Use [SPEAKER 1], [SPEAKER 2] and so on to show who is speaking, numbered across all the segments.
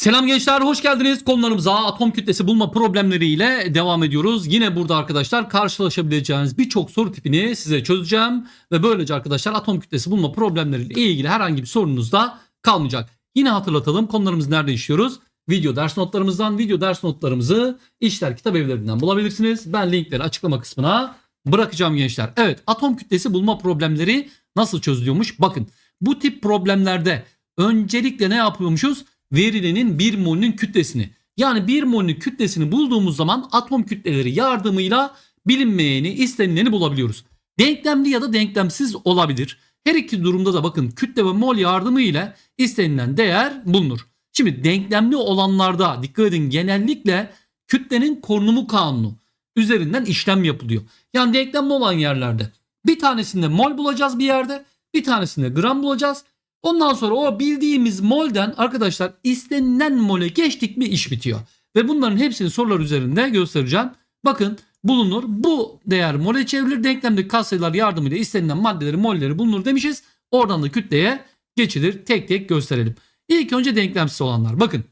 [SPEAKER 1] Selam gençler hoş geldiniz. Konularımıza atom kütlesi bulma problemleriyle devam ediyoruz. Yine burada arkadaşlar karşılaşabileceğiniz birçok soru tipini size çözeceğim. Ve böylece arkadaşlar atom kütlesi bulma problemleriyle ilgili herhangi bir sorunuz da kalmayacak. Yine hatırlatalım konularımızı nerede işliyoruz? Video ders notlarımızdan video ders notlarımızı işler kitap evlerinden bulabilirsiniz. Ben linkleri açıklama kısmına bırakacağım gençler. Evet atom kütlesi bulma problemleri nasıl çözülüyormuş? Bakın bu tip problemlerde öncelikle ne yapıyormuşuz? Verilenin 1 molünün kütlesini yani 1 molünün kütlesini bulduğumuz zaman atom kütleleri yardımıyla bilinmeyeni istenileni bulabiliyoruz. Denklemli ya da denklemsiz olabilir. Her iki durumda da bakın kütle ve mol yardımıyla istenilen değer bulunur. Şimdi denklemli olanlarda dikkat edin genellikle kütlenin korunumu kanunu üzerinden işlem yapılıyor. Yani denklemli olan yerlerde bir tanesinde mol bulacağız bir yerde bir tanesinde gram bulacağız. Ondan sonra o bildiğimiz molden arkadaşlar istenilen mole geçtik mi iş bitiyor. Ve bunların hepsini sorular üzerinde göstereceğim. Bakın bulunur. Bu değer mole çevrilir. Denklemdeki katsayılar yardımıyla istenilen maddeleri molleri bulunur demişiz. Oradan da kütleye geçilir. Tek tek gösterelim. İlk önce denklemsiz olanlar. Bakın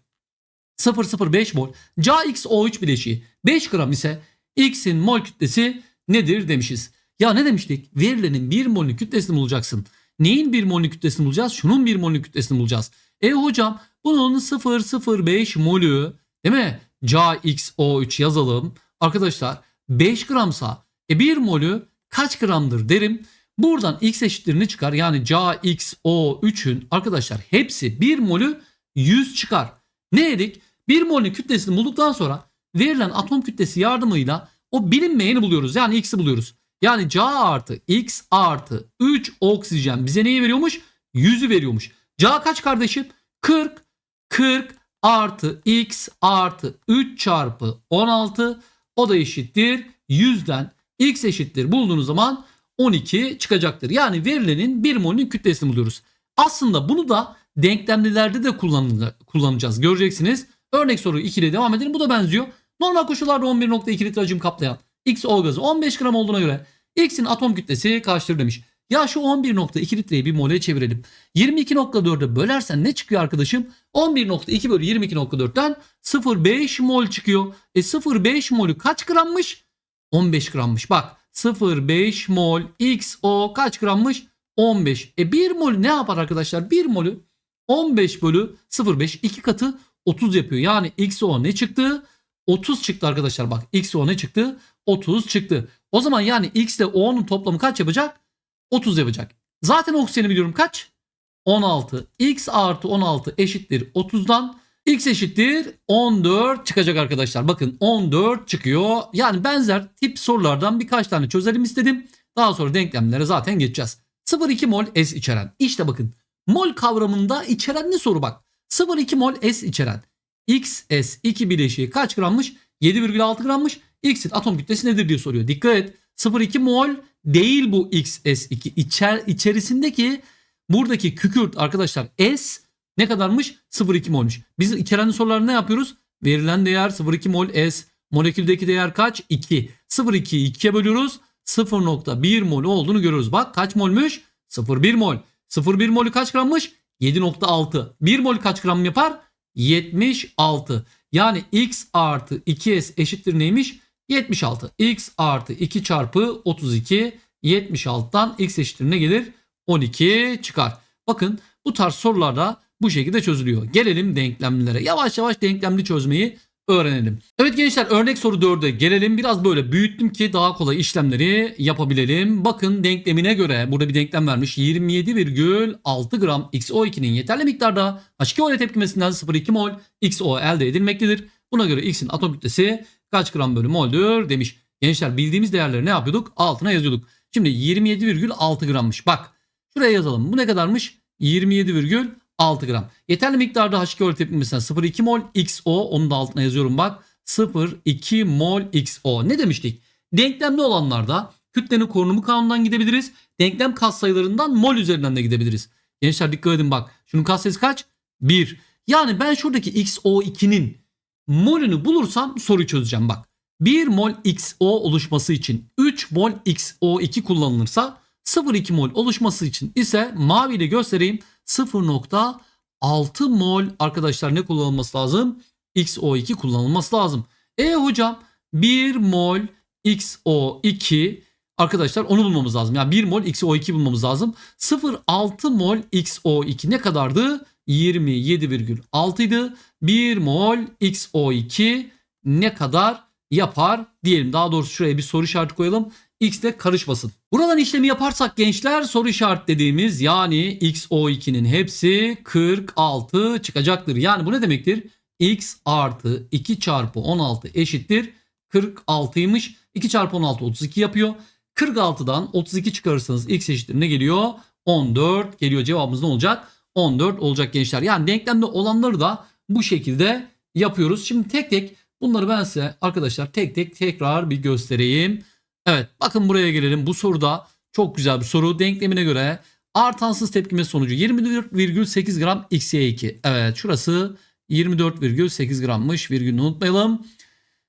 [SPEAKER 1] 0,05 mol CaXO3 bileşiği 5 gram ise X'in mol kütlesi nedir demişiz. Ya ne demiştik? Verilenin 1 molün kütlesini bulacaksın. Neyin 1 molün kütlesini bulacağız? Şunun 1 molün kütlesini bulacağız. E hocam bunun 0,05 molü değil mi? CaXO3 yazalım. Arkadaşlar 5 gramsa e 1 molü kaç gramdır derim. Buradan x eşitlerini çıkar. Yani CaXO3'ün arkadaşlar hepsi 1 molü 100 çıkar. Ne dedik? 1 molün kütlesini bulduktan sonra verilen atom kütlesi yardımıyla o bilinmeyeni buluyoruz. Yani x'i buluyoruz. Yani Ca artı X artı 3 oksijen bize neyi veriyormuş? 100'ü veriyormuş. Ca kaç kardeşim? 40. 40 artı X artı 3 çarpı 16 o da eşittir 100'den X eşittir bulduğunuz zaman 12 çıkacaktır. Yani verilenin 1 molünün kütlesini buluyoruz. Aslında bunu da denklemlilerde de kullanacağız. Göreceksiniz. Örnek soru 2 ile devam edelim. Bu da benziyor. Normal koşullarda 11.2 litre hacim kaplayan XO gazı 15 gram olduğuna göre X'in atom kütlesi kaçtır demiş. Ya şu 11.2 litreyi bir mole çevirelim. 22.4'e bölersen ne çıkıyor arkadaşım? 11.2 bölü 22.4'ten 0.5 mol çıkıyor. E 0.5 molü kaç grammış? 15 grammış. Bak 0.5 mol XO kaç grammış? 15. E 1 mol ne yapar arkadaşlar? 1 molü 15 bölü 0.5 2 katı 30 yapıyor. Yani XO ne çıktı? 30 çıktı arkadaşlar bak. XO ne çıktı? 30 çıktı. O zaman yani X ile O'nun toplamı kaç yapacak? 30 yapacak. Zaten oksijeni biliyorum kaç? 16. X artı 16 eşittir 30'dan. X eşittir 14 çıkacak arkadaşlar. Bakın 14 çıkıyor. Yani benzer tip sorulardan birkaç tane çözelim istedim. Daha sonra denklemlere zaten geçeceğiz. 0,2 mol S içeren. İşte bakın mol kavramında içeren ne soru bak. 0,2 mol S içeren. XS2 bileşiği kaç grammış? 7,6 grammış. X'in atom kütlesi nedir diye soruyor. Dikkat et. 0,2 mol değil bu XS2. İçer, içerisindeki buradaki kükürt arkadaşlar S ne kadarmış? 0,2 molmuş. Biz içeren sorularda ne yapıyoruz? Verilen değer 0,2 mol S. Moleküldeki değer kaç? 2. 0,2'yi 2'ye bölüyoruz. 0,1 mol olduğunu görüyoruz. Bak kaç molmuş? 0,1 mol. 0,1 molü kaç grammış? 7,6. 1 mol kaç gram yapar? 76. Yani x artı 2s eşittir neymiş? 76. x artı 2 çarpı 32 76'dan x eşittir ne gelir? 12 çıkar. Bakın bu tarz sorularda bu şekilde çözülüyor. Gelelim denklemlere. Yavaş yavaş denklemli çözmeyi öğrenelim. Evet gençler örnek soru 4'e gelelim. Biraz böyle büyüttüm ki daha kolay işlemleri yapabilelim. Bakın denklemine göre burada bir denklem vermiş. 27,6 gram XO2'nin yeterli miktarda H2O tepkimesinden 0,2 mol XO elde edilmektedir. Buna göre X'in atom kütlesi kaç gram bölü moldür demiş. Gençler bildiğimiz değerleri ne yapıyorduk? Altına yazıyorduk. Şimdi 27,6 grammış. Bak şuraya yazalım. Bu ne kadarmış? 27,6 gram. Yeterli miktarda H2O tepkimesinden 0,2 mol XO onu da altına yazıyorum bak. 0,2 mol XO. Ne demiştik? Denklemli olanlarda kütlenin korunumu kanundan gidebiliriz. Denklem katsayılarından mol üzerinden de gidebiliriz. Gençler dikkat edin bak. Şunun katsayısı kaç? 1. Yani ben şuradaki XO2'nin molünü bulursam soruyu çözeceğim bak. 1 mol XO oluşması için 3 mol XO2 kullanılırsa 0,2 mol oluşması için ise maviyle göstereyim 0.6 6 mol arkadaşlar ne kullanılması lazım? XO2 kullanılması lazım. E hocam 1 mol XO2 arkadaşlar onu bulmamız lazım. Yani 1 mol XO2 bulmamız lazım. 0,6 mol XO2 ne kadardı? 27,6 idi. 1 mol XO2 ne kadar yapar diyelim. Daha doğrusu şuraya bir soru işareti koyalım. X de karışmasın. Buradan işlemi yaparsak gençler soru işaret dediğimiz yani XO2'nin hepsi 46 çıkacaktır. Yani bu ne demektir? X artı 2 çarpı 16 eşittir 46'ymış. 2 çarpı 16 32 yapıyor. 46'dan 32 çıkarırsanız x eşittir ne geliyor? 14 geliyor. Cevabımız ne olacak? 14 olacak gençler. Yani denklemde olanları da bu şekilde yapıyoruz. Şimdi tek tek bunları ben size arkadaşlar tek tek tekrar bir göstereyim. Evet bakın buraya gelelim. Bu soruda çok güzel bir soru. Denklemine göre artansız tepkime sonucu 24,8 gram xy2. Evet şurası 24,8 grammış. Virgülünü unutmayalım.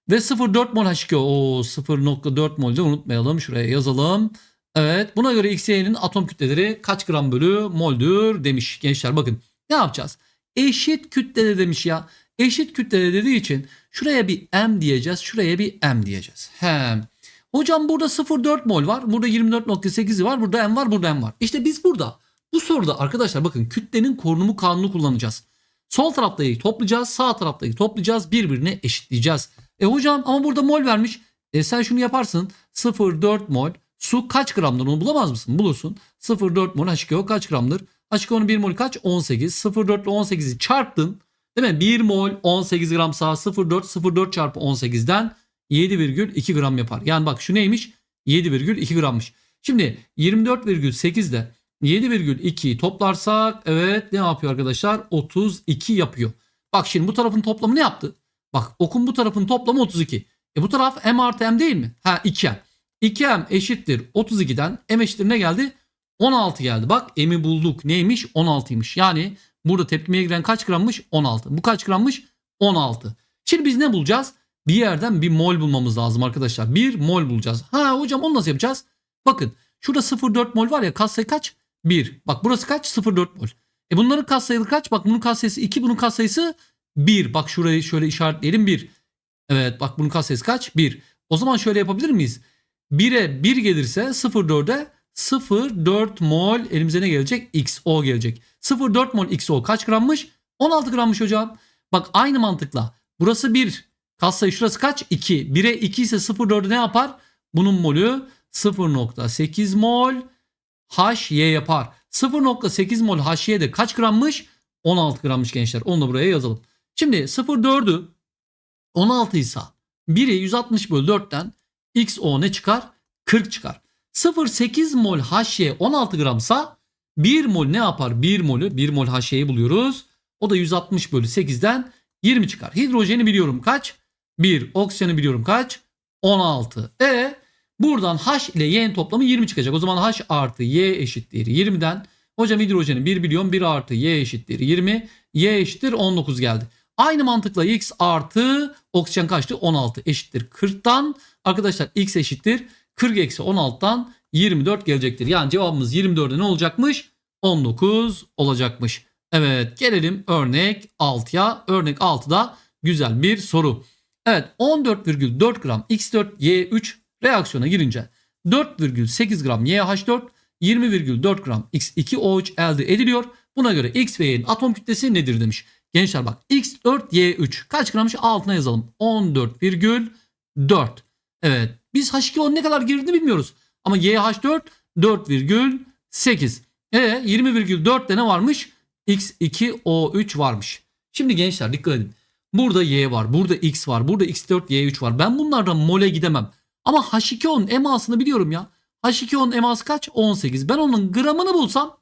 [SPEAKER 1] Ve 0,4 mol H2O. O 0,4 mol de unutmayalım. Şuraya yazalım. Evet buna göre XY'nin atom kütleleri kaç gram bölü moldür demiş gençler. Bakın ne yapacağız? Eşit kütlede demiş ya. Eşit kütlede dediği için şuraya bir M diyeceğiz. Şuraya bir M diyeceğiz. Hem. Hocam burada 0,4 mol var. Burada 24,8'i var. Burada M var. Burada M var. İşte biz burada bu soruda arkadaşlar bakın kütlenin korunumu kanunu kullanacağız. Sol taraftayı toplayacağız. Sağ taraftayı toplayacağız. Birbirine eşitleyeceğiz. E hocam ama burada mol vermiş. E sen şunu yaparsın. 0,4 mol su kaç gramdır onu bulamaz mısın? Bulursun. 0,4 mol H2O kaç gramdır? H2O'nun 1 mol kaç? 18. 0,4 ile 18'i çarptın. Değil mi? 1 mol 18 gram sağ 0,4 0,4 çarpı 18'den 7,2 gram yapar. Yani bak şu neymiş? 7,2 grammış. Şimdi 24,8 ile 7,2'yi toplarsak evet ne yapıyor arkadaşlar? 32 yapıyor. Bak şimdi bu tarafın toplamı ne yaptı? Bak okun bu tarafın toplamı 32. E bu taraf m artı m değil mi? Ha 2m. 2m eşittir 32'den m eşittir ne geldi? 16 geldi. Bak m'i bulduk. Neymiş? 16'ymış. Yani burada tepkimeye giren kaç grammış? 16. Bu kaç grammış? 16. Şimdi biz ne bulacağız? Bir yerden bir mol bulmamız lazım arkadaşlar. Bir mol bulacağız. Ha hocam onu nasıl yapacağız? Bakın şurada 0,4 mol var ya katsayı kaç? 1. Bak burası kaç? 0,4 mol. E bunların katsayılı kaç? Bak bunun katsayısı 2 bunun katsayısı 1. Bak şurayı şöyle işaretleyelim 1. Evet bak bunun katsayısı kaç? 1. O zaman şöyle yapabilir miyiz? 1'e 1 gelirse 0,4'e 0,4 mol elimize ne gelecek? XO gelecek. 0,4 mol XO kaç grammış? 16 grammış hocam. Bak aynı mantıkla. Burası 1. Katsayı şurası kaç? 2. 1'e 2 ise 0,4'ü ne yapar? Bunun molü 0,8 mol HY yapar. 0,8 mol HY de kaç grammış? 16 grammış gençler. Onu da buraya yazalım. Şimdi 0,4'ü 16 ise 1'i 160 bölü 4'ten XO ne çıkar? 40 çıkar. 0,8 mol HY 16 gramsa 1 mol ne yapar? 1 molü 1 mol HY'yi buluyoruz. O da 160 bölü 8'den 20 çıkar. Hidrojeni biliyorum kaç? 1. Oksijeni biliyorum kaç? 16. E buradan H ile Y'nin toplamı 20 çıkacak. O zaman H artı Y eşittir 20'den. Hocam hidrojeni 1 biliyorum. 1 artı Y eşittir 20. Y eşittir 19 geldi. Aynı mantıkla X artı oksijen kaçtı? 16 eşittir 40'tan. Arkadaşlar X eşittir 40 eksi 16'dan 24 gelecektir. Yani cevabımız 24'e ne olacakmış? 19 olacakmış. Evet gelelim örnek 6'ya. Örnek 6'da güzel bir soru. Evet 14,4 gram X4Y3 reaksiyona girince 4,8 gram YH4 20,4 gram X2O3 elde ediliyor. Buna göre X ve Y'nin atom kütlesi nedir demiş. Gençler bak X4Y3 kaç grammış altına yazalım. 14,4. Evet biz H2O ne kadar girdiğini bilmiyoruz. Ama YH4 4,8. E 20,4'te ne varmış? X2O3 varmış. Şimdi gençler dikkat edin. Burada Y var, burada X var, burada X4, Y3 var. Ben bunlardan mole gidemem. Ama H2O'nun emasını biliyorum ya. H2O'nun eması kaç? 18. Ben onun gramını bulsam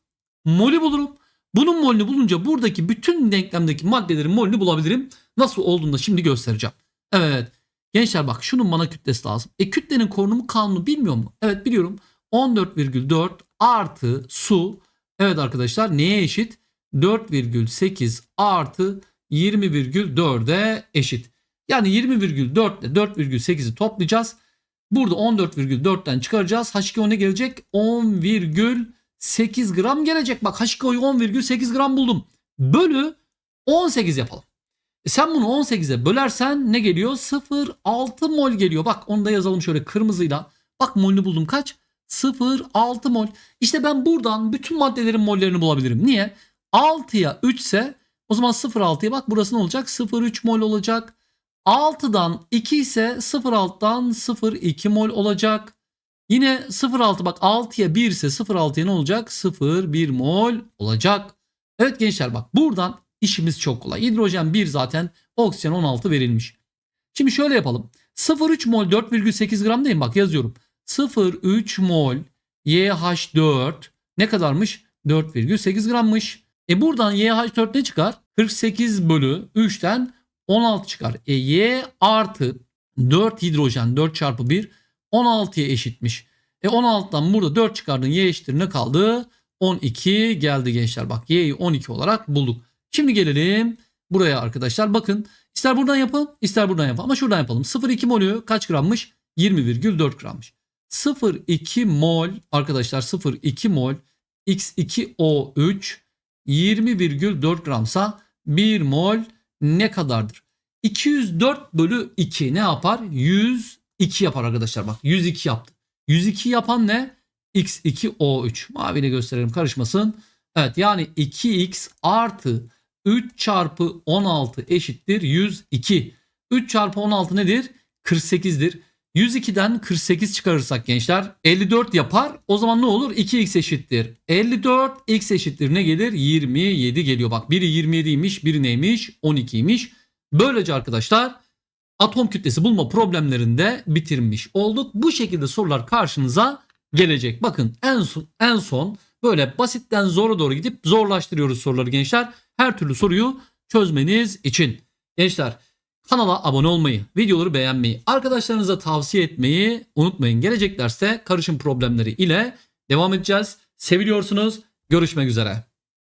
[SPEAKER 1] molü bulurum. Bunun molünü bulunca buradaki bütün denklemdeki maddelerin molünü bulabilirim. Nasıl olduğunu da şimdi göstereceğim. Evet. Gençler bak şunun bana kütlesi lazım. E kütlenin korunumu kanunu bilmiyor mu? Evet biliyorum. 14,4 artı su. Evet arkadaşlar neye eşit? 4,8 artı 20,4'e eşit. Yani 20,4 ile 4,8'i toplayacağız. Burada 14,4'ten çıkaracağız. H2O ne gelecek? 10,8 gram gelecek. Bak H2O'yu 10,8 gram buldum. bölü 18 yapalım. E sen bunu 18'e bölersen ne geliyor? 0,6 mol geliyor. Bak onu da yazalım şöyle kırmızıyla. Bak molünü buldum kaç? 0,6 mol. İşte ben buradan bütün maddelerin mollerini bulabilirim. Niye? 6'ya 3 ise o zaman 0,6'ya bak burası ne olacak? 0,3 mol olacak. 6'dan 2 ise 0,6'dan 0,2 mol olacak. Yine 0,6 bak 6'ya 1 ise 0,6'ya ne olacak? 0,1 mol olacak. Evet gençler bak buradan işimiz çok kolay. Hidrojen 1 zaten oksijen 16 verilmiş. Şimdi şöyle yapalım. 0,3 mol 4,8 gram değil mi? Bak yazıyorum. 0,3 mol YH4 ne kadarmış? 4,8 grammış. E buradan YH4 ne çıkar? 48 bölü 3'ten 16 çıkar. E Y artı 4 hidrojen 4 çarpı 1 16'ya eşitmiş. E 16'dan burada 4 çıkardın Y eşittir ne kaldı? 12 geldi gençler. Bak Y'yi 12 olarak bulduk. Şimdi gelelim buraya arkadaşlar. Bakın ister buradan yapalım ister buradan yapalım. Ama şuradan yapalım. 0,2 molü kaç grammış? 20,4 grammış. 0,2 mol arkadaşlar 0,2 mol X2O3 20,4 gramsa 1 mol ne kadardır? 204 bölü 2 ne yapar? 102 yapar arkadaşlar bak 102 yaptı. 102 yapan ne? X2O3. Maviyle gösterelim karışmasın. Evet yani 2x artı 3 çarpı 16 eşittir 102. 3 çarpı 16 nedir? 48'dir. 102'den 48 çıkarırsak gençler 54 yapar. O zaman ne olur? 2x eşittir. 54 x eşittir ne gelir? 27 geliyor. Bak biri 27'ymiş biri neymiş? 12'ymiş. Böylece arkadaşlar atom kütlesi bulma problemlerinde bitirmiş olduk. Bu şekilde sorular karşınıza gelecek. Bakın en son, en son böyle basitten zora doğru gidip zorlaştırıyoruz soruları gençler. Her türlü soruyu çözmeniz için. Gençler kanala abone olmayı, videoları beğenmeyi, arkadaşlarınıza tavsiye etmeyi unutmayın. Gelecek derste karışım problemleri ile devam edeceğiz. Seviliyorsunuz. Görüşmek üzere.